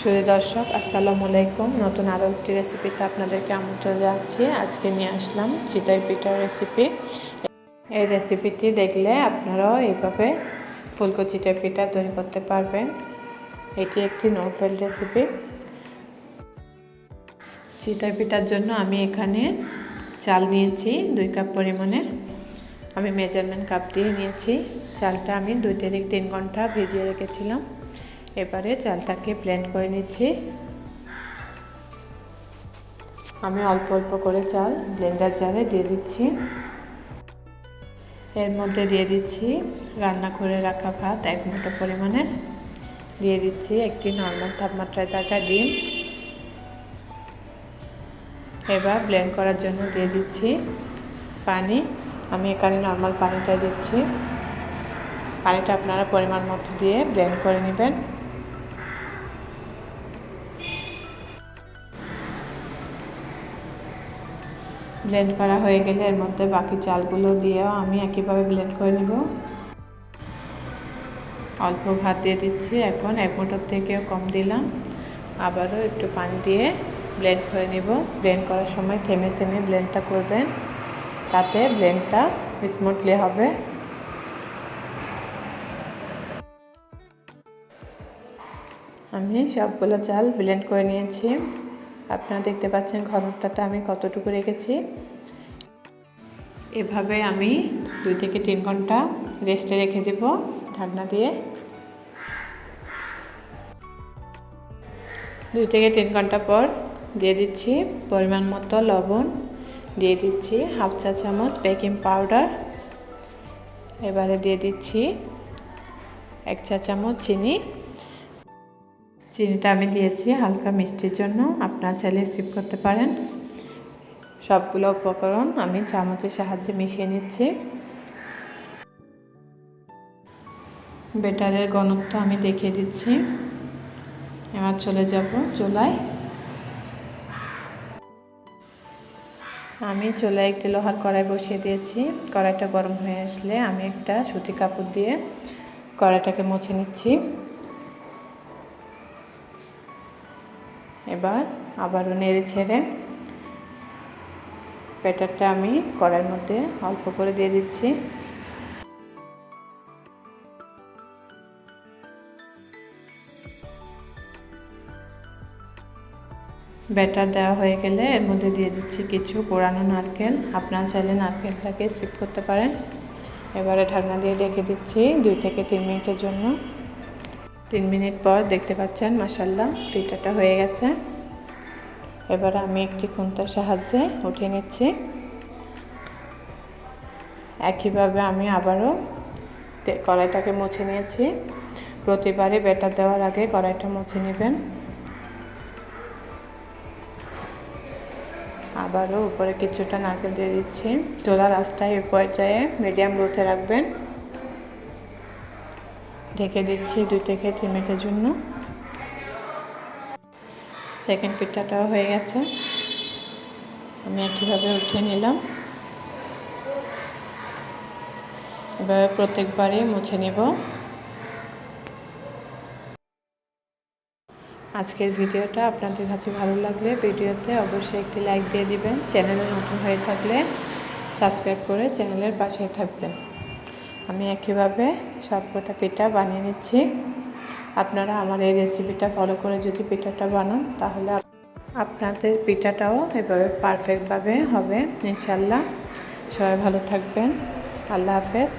সুধী দর্শক, আসসালামু আলাইকুম। নতুন আরও একটি রেসিপিতে আপনাদেরকে আমন্ত্রণ জানাচ্ছি। আজকে নিয়ে আসলাম চিটাই পিঠার রেসিপি। এই রেসিপিটি দেখলে আপনারাও এইভাবে ফুলকো চিটাই পিঠা তৈরি করতে পারবেন। এটি একটি নোভেল রেসিপি। চিটাই পিঠার জন্য আমি এখানে চাল নিয়েছি দুই কাপ পরিমাণের আমি মেজারমেন্ট কাপ দিয়ে নিয়েছি। চালটা আমি দুই থেকে তিন ঘণ্টা ভিজিয়ে রেখেছিলাম। এবারে চালটাকে ব্লেন্ড করে নিচ্ছি। আমি অল্প অল্প করে চাল ব্লেন্ডার জারে দিয়ে দিচ্ছি। এর মধ্যে দিয়ে দিচ্ছি রান্না করে রাখা ভাত এক মুঠো পরিমাণে। দিয়ে দিচ্ছি একটি নর্মাল তাপমাত্রায় থাকা ডিম। এবার ব্লেন্ড করার জন্য দিয়ে দিচ্ছি পানি। আমি এখানে নর্মাল পানিটা দিচ্ছি। পানিটা আপনারা পরিমাণ মতো দিয়ে ব্লেন্ড করে নেবেন। ব্লেন্ড করা হয়ে গেলে এর মধ্যে বাকি চালগুলো দিয়েও আমি একইভাবে ব্লেন্ড করে নেব। অল্প ভাত দিয়ে দিচ্ছি, এখন এক মোটর থেকেও কম দিলাম। আবারও একটু পানি দিয়ে ব্লেন্ড করে নেব। ব্লেন্ড করার সময় থেমে থেমে ব্লেন্ডটা করবেন, তাতে ব্লেন্ডটা স্মুথলি হবে। আমি সবগুলো চাল ব্লেন্ড করে নিয়েছি। আপনারা দেখতে পাচ্ছেন ঘনত্বটা আমি কতটুকু রেখেছি। এভাবে আমি দুই থেকে তিন ঘণ্টা রেস্টে রেখে দেব ঢাকনা দিয়ে। দুই থেকে তিন ঘণ্টা পর দিয়ে দিচ্ছি পরিমাণ মতো লবণ, দিয়ে দিচ্ছি হাফ চা চামচ বেকিং পাউডার এবারে দিয়ে দিচ্ছি এক চা চামচ চিনি। চিনিটা আমি দিয়েছি হালকা মিষ্টির জন্য। আপনারা চাইলে স্কিপ করতে পারেন। সবগুলো উপকরণ আমি চামচের সাহায্যে মিশিয়ে নিচ্ছি। বেটারের ঘনত্ব আমি দেখিয়ে দিচ্ছি। এবার চলে যাব চুলায়। আমি চুলায় একটি লোহার কড়াই বসিয়ে দিয়েছি। কড়াইটা গরম হয়ে আসলে আমি একটা সুতি কাপড় দিয়ে কড়াইটাকে মুছে নিচ্ছি। এবার আবারও নেড়ে ছেড়ে ব্যাটারটা আমি কড়াইয়ের মধ্যে অল্প করে দিয়ে দিচ্ছি। ব্যাটার দেওয়া হয়ে গেলে এর মধ্যে দিয়ে দিচ্ছি কিছু পোড়ানো নারকেল। আপনারা চাইলে নারকেলটাকে স্কিপ করতে পারেন। এবারে ঢাকনা দিয়ে রেখে দিচ্ছি দুই থেকে তিন মিনিটের জন্য। তিন মিনিট পর দেখতে পাচ্ছেন মাসাল্লাহ পিঠাটা হয়ে গেছে। এবার আমি একটি খুন্তার সাহায্যে উঠিয়ে নিচ্ছি। একইভাবে আমি আবারও কড়াইটাকে মুছে নিয়েছি। প্রতিবারই বেটার দেওয়ার আগে কড়াইটা মুছে নেবেন। আবারও উপরে কিছুটা নারকেল দিয়ে দিচ্ছি। চোলার আঁচটায় এ পর্যায়ে মিডিয়াম রোথে রাখবেন। ঢেকে দিচ্ছি দুই থেকে তিন মিনিটের জন্য। সেকেন্ড পিঠাটাও হয়ে গেছে। আমি একইভাবে উঠিয়ে নিলাম। এভাবে প্রত্যেকবারই মুছে নেব। আজকের ভিডিওটা আপনাদের কাছে ভালো লাগলে ভিডিওতে অবশ্যই একটি লাইক দিয়ে দিবেন। চ্যানেলে নতুন হয়ে থাকলে সাবস্ক্রাইব করে চ্যানেলের পাশেই থাকবেন। আমি একইভাবে সবকটা পিঠা বানিয়ে নিচ্ছি। আপনারা আমার এই রেসিপিটা ফলো করে যদি পিঠাটা বানান, তাহলে আপনাদের পিঠাটাও এভাবে পারফেক্টভাবে হবে। ইনশাল্লাহ সবাই ভালো থাকবেন। আল্লাহ হাফেজ।